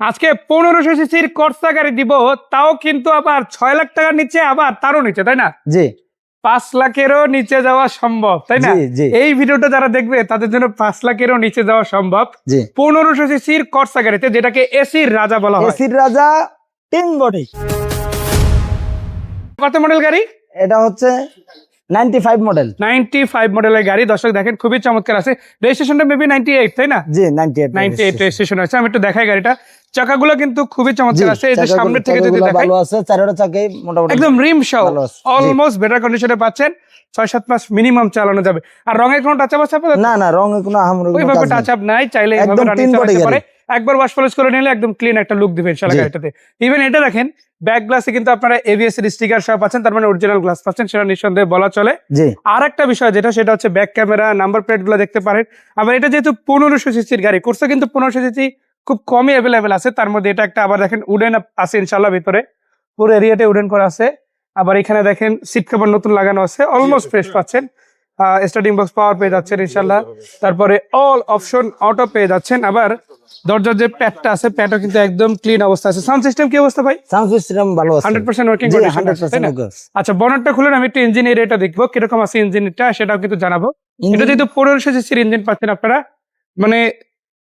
আজকে পনেরোশো সিসির কর্সা গাড়ি দিব তাও কিন্তু আবার ছয় লাখ টাকার নিচে আবার তারও নিচে তাই না? জি। পাঁচ লাখেরও নিচে যাওয়া সম্ভব তাই না? এই ভিডিওটা যারা দেখবে তাদের জন্য পাঁচ লাখেরও নিচে যাওয়া সম্ভব। পনেরোশো সিসির কর্সা গাড়িতে যেটাকে এসির রাজা বলা হয়। এসির রাজা তিন বডি। কত মডেল গাড়ি? এটা হচ্ছে মডেল মডেলের গাড়ি। দর্শক দেখেন খুবই চমৎকার আছে। রেজিস্ট্রেশনটা মেবি নাইনটি এইট তাই না? জি রেজিস্ট্রেশন আছে। আমি একটু দেখাই গাড়িটা। চাকাগুলো কিন্তু খুবই চমৎকার আছে। এই যে সামনের থেকে যদি দেখাই ভালো আছে চারোটা চাকাই মোটামুটি একদম রিম সহ। অলমোস্ট বেটার কন্ডিশনে পাচ্ছেন। ছয় সাত মাস মিনিমাম চালানো যাবে। আর রঙের কোনো টাচ আপ আছে আপনাদের? না না রঙে কোনো আহামরি কোনো ওইভাবে টাচ আপ নাই চাইলে এইভাবে রানিং চালাতে পারে। একবার ওয়াশ পলিশ করে নিলে একদম ক্লিন একটা লুক দিবে ইনশাআল্লাহ গাড়িটাতে। ইভেন এটা দেখেন ব্যাক গ্লাসে কিন্তু আপনারা এবিএস এর স্টিকার সহ পাচ্ছেন তার মানে অরিজিনাল গ্লাস পাচ্ছেন সেটা নিঃসন্দেহে বলা চলে। জি। আর একটা বিষয় যেটা সেটা হচ্ছে ব্যাক ক্যামেরা নাম্বার প্লেটগুলো দেখতে পারেন। আবার এটা যেহেতু পনেরোশো সিসির গাড়ি করছে কিন্তু পনেরোশো সিসি খুব কমই অ্যাভেলেবেল আছে। তার মধ্যে এটা একটা আবার দেখেন উডেন আছে ইনশাল্লাহ ভিতরে। পুরো এরিয়াতে উডেন করা আছে। আবার এখানে দেখেন সিট কভার নতুন লাগানো আছে। অলমোস্ট ফ্রেশ পাচ্ছেন। স্টার্টিং বক্স পাওয়ার পেয়ে যাচ্ছেন ইনশাল্লাহ তারপরে অল অপশন অটো পেয়ে যাচ্ছেন। আবার দরজার যে প্যাডটা আছে প্যাডও কিন্তু একদম ক্লিন অবস্থা আছে। সাউন্ড সিস্টেম কি অবস্থা ভাই? সাউন্ড সিস্টেম ভালো আছে। হান্ড্রেড পার্সেন্ট ওয়ার্কিং জি হান্ড্রেড পার্সেন্ট আচ্ছা বনারটা খুলেন আমি একটু ইঞ্জিন এরিয়াটা দেখব। কীরকম আছে ইঞ্জিনটা সেটাও কিন্তু জানাব। এটা যেহেতু পনেরোশো সিসির ইঞ্জিন পাচ্ছেন আপনারা মানে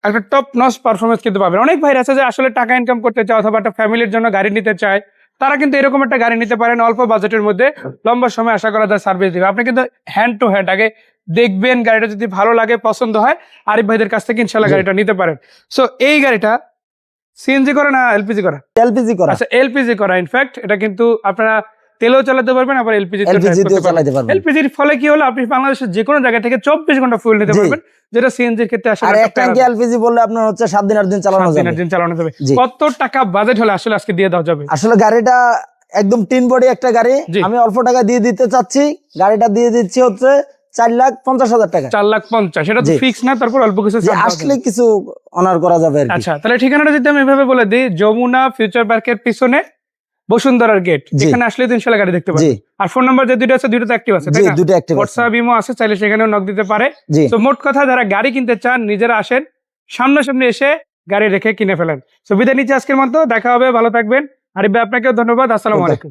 একটা টপ নস পারফরমেন্স কিন্তু পাবেন। অনেক ভাইরা আছে যে আসলে টাকা ইনকাম করতে চায় অথবা একটা ফ্যামিলির জন্য গাড়ি নিতে চায় তারা কিন্তু এরকম একটা গাড়ি নিতে পারেন অল্প বাজেটের মধ্যে। লম্বা সময় আশা করা যায় সার্ভিস দিবে। আপনি কিন্তু হ্যান্ড টু হ্যান্ড আগে দেখবেন গাড়িটা যদি ভালো লাগে পছন্দ হয় আরিফ ভাইদের কাছ থেকে ইনশাল্লাহ গাড়িটা নিতে পারেন। সো এই গাড়িটা সিএনজি করা না এলপিজি করা? এলপিজি করা। আচ্ছা এলপিজি করা। ইনফ্যাক্ট এটা কিন্তু আপনারা তেলেও চালাতে পারবেন আবার এলপিজি চালাতে পারবেন। এলপিজির ফলে কি হলো? আপনি বাংলাদেশের যে কোনো জায়গা থেকে চব্বিশ ঘণ্টা ফুয়েল নিতে পারবেন যেটা সিএনজির ক্ষেত্রে আসলে আর একটা এক ট্যাঙ্কি এলপিজি বললে আপনার হচ্ছে সাত দিন আট দিন চালানো যাবে। দিন চালানো যাবে। কত টাকা বাজেট হলে আসলে আজকে দিয়ে দেওয়া যাবে? আসলে গাড়িটা একদম তিন বডি একটা গাড়ি। আমি অল্প টাকা দিয়ে দিতে চাচ্ছি। গাড়িটা দিয়ে দিচ্ছি হচ্ছে চার লাখ পঞ্চাশ হাজার টাকা। চার লাখ পঞ্চাশ সেটা তো ফিক্স না তারপর অল্প কিছু আসলে কিছু অনার করা যাবে আচ্ছা তাহলে ঠিকানাটা যদি আমি এভাবে বলে দিই যমুনা ফিউচার পার্কের পিছনে বসুন্ধরার গেট যেখানে এখানে আসলে তো ইনশাল্লাহ গাড়ি দেখতে পাবেন আর ফোন নাম্বার যে দুটো আছে দুটো তো অ্যাক্টিভ আছে তাই না? দুটো হোয়াটসঅ্যাপ ইমো আছে চাইলে সেখানেও নক দিতে পারে। তো মোট কথা যারা গাড়ি কিনতে চান নিজেরা আসেন সামনাসামনি এসে গাড়ি রেখে কিনে ফেলেন। সুবিধা নিচে আজকের মতো দেখা হবে ভালো থাকবেন। আরিফ ভাই আপনাকেও ধন্যবাদ আসসালামু আলাইকুম।